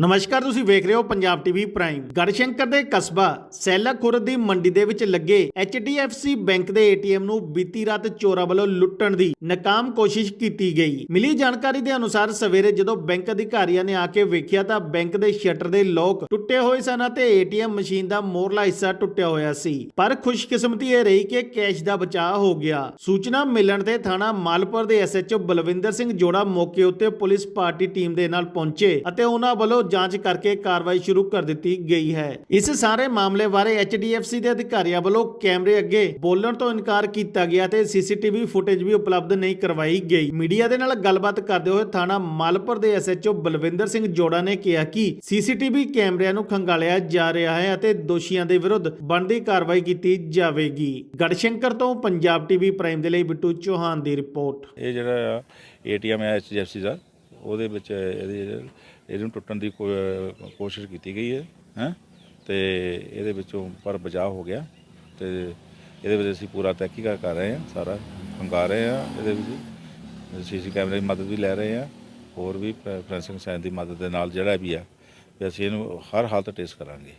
ਨਮਸਕਾਰ, ਤੁਸੀਂ ਵੇਖ ਰਹੇ ਹੋ ਪੰਜਾਬ ਟੀਵੀ ਪ੍ਰਾਈਮ। ਗੜਸ਼ੰਕਰ ਦੇ ਕਸਬਾ ਸੈਲਾ ਖੁਰਦ ਦੀ ਮੰਡੀ ਦੇ ਵਿੱਚ ਲੱਗੇ HDFC ਬੈਂਕ ਦੇ ATM ਨੂੰ ਬੀਤੀ ਰਾਤ ਚੋਰਾਂ ਵੱਲੋਂ ਲੁੱਟਣ ਦੀ ਨਾਕਾਮ ਕੋਸ਼ਿਸ਼ ਕੀਤੀ ਗਈ। ਮਿਲੀ ਜਾਣਕਾਰੀ ਦੇ ਅਨੁਸਾਰ ਸਵੇਰੇ ਜਦੋਂ ਬੈਂਕ ਅਧਿਕਾਰੀਆਂ ਨੇ ਆ ਕੇ ਵੇਖਿਆ ਤਾਂ ਬੈਂਕ ਦੇ ਸ਼ਟਰ ਦੇ ਲੋਕ ਟੁੱਟੇ ਹੋਏ ਸਨ ਅਤੇ ATM ਮਸ਼ੀਨ ਦਾ ਮੋਰਲਾ ਹਿੱਸਾ ਟੁੱਟਿਆ ਹੋਇਆ ਸੀ। ਪਰ ਖੁਸ਼ਕਿਸਮਤੀ ਇਹ ਰਹੀ ਕਿ ਕੈਸ਼ ਦਾ ਬਚਾਅ ਹੋ ਗਿਆ। ਸੂਚਨਾ ਮਿਲਣ ਤੇ ਥਾਣਾ ਮਾਲਪੁਰ ਦੇ ਐਸਐਚਓ ਬਲਵਿੰਦਰ ਸਿੰਘ ਜੋੜਾ ਮੌਕੇ ਉੱਤੇ ਪੁਲਿਸ ਪਾਰਟੀ ਟੀਮ ਦੇ ਨਾਲ ਪਹੁੰਚੇ ਅਤੇ ਉਹਨਾਂ ਵੱਲੋਂ ਜਾਂਚ ਕਰਕੇ ਕਾਰਵਾਈ ਸ਼ੁਰੂ ਕਰ ਦਿੱਤੀ ਗਈ ਹੈ। ਇਸ ਸਾਰੇ ਮਾਮਲੇ ਬਾਰੇ HDFC ਦੇ ਅਧਿਕਾਰੀਆਂ ਵੱਲੋਂ ਕੈਮਰੇ ਅੱਗੇ ਬੋਲਣ ਤੋਂ ਇਨਕਾਰ ਕੀਤਾ ਗਿਆ ਤੇ CCTV ਫੁਟੇਜ ਵੀ ਉਪਲਬਧ ਨਹੀਂ ਕਰਵਾਈ ਗਈ। ਮੀਡੀਆ ਦੇ ਨਾਲ ਗੱਲਬਾਤ ਕਰਦੇ ਹੋਏ ਥਾਣਾ ਮਾਲਪੁਰ ਦੇ ਐਸਐਚਓ ਬਲਵਿੰਦਰ ਸਿੰਘ ਜੋੜਾ ਨੇ ਕਿਹਾ ਕਿ CCTV ਕੈਮਰਿਆਂ ਨੂੰ ਖੰਗਾਲਿਆ ਜਾ ਰਿਹਾ ਹੈ ਅਤੇ ਦੋਸ਼ੀਆਂ ਦੇ ਵਿਰੁੱਧ ਬਣਦੀ ਕਾਰਵਾਈ ਕੀਤੀ ਜਾਵੇਗੀ। ਗੜਸ਼ੰਕਰ ਤੋਂ ਪੰਜਾਬ ਟੀਵੀ ਪ੍ਰਾਈਮ ਦੇ ਲਈ ਬਿੱਟੂ ਚੌਹਾਨ ਦੀ ਰਿਪੋਰਟ। ਇਹ ਜਿਹੜਾ ਏਟੀਐਮ ਐਚਡੀਐਫਸੀ ਦਾ। ਉਹਦੇ ਵਿੱਚ ਇਹਦੇ ਇਹਨੂੰ ਟੁੱਟਣ ਦੀ ਕੋ- ਕੋਸ਼ਿਸ਼ ਕੀਤੀ ਗਈ ਹੈ ਹੈ? ਤੇ ਇਹਦੇ ਵਿੱਚੋਂ ਪਰ ਬਚਾਅ ਹੋ ਗਿਆ ਤੇ ਇਹਦੇ ਵਿੱਚ ਅਸੀਂ ਪੂਰਾ ਤਹਿਕੀਕਾਤ ਕਰ ਰਹੇ ਹਾਂ, ਸਾਰਾ ਹੰਗਾ ਰਹੇ ਹਾਂ ਇਹਦੇ ਵਿੱਚ। ਸੀਸੀ ਕੈਮਰੇ ਦੀ ਮਦਦ ਵੀ ਲੈ ਰਹੇ ਹਾਂ, ਹੋਰ ਵੀ ਫੋਰੈਂਸਿਕ ਸਾਇੰਸ ਦੀ ਮਦਦ ਦੇ ਨਾਲ ਜਿਹੜਾ ਵੀ ਆ, ਵੀ ਅਸੀਂ ਇਹਨੂੰ ਹਰ ਹਾਲਤ ਟੈਸਟ ਕਰਾਂਗੇ।